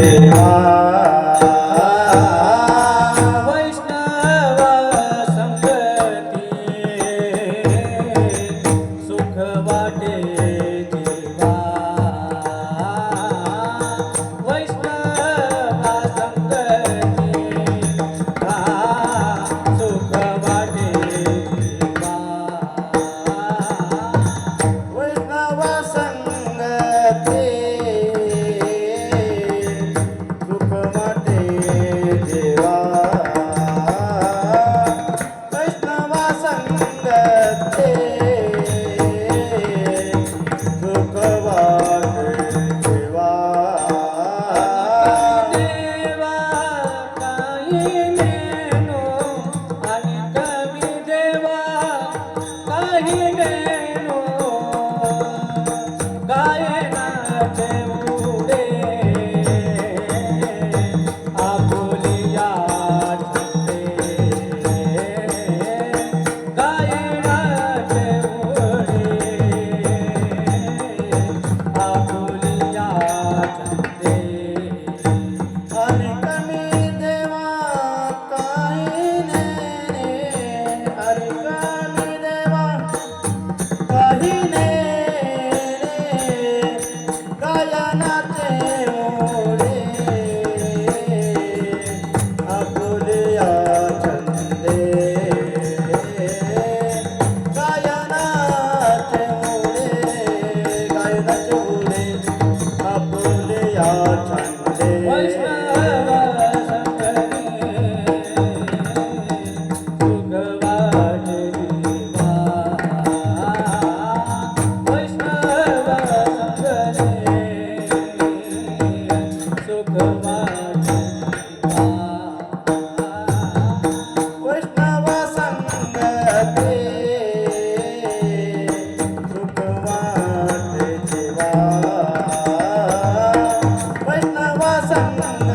Yeah. ਰਚੂਲੇ ਅਬੁਲਿਆ la la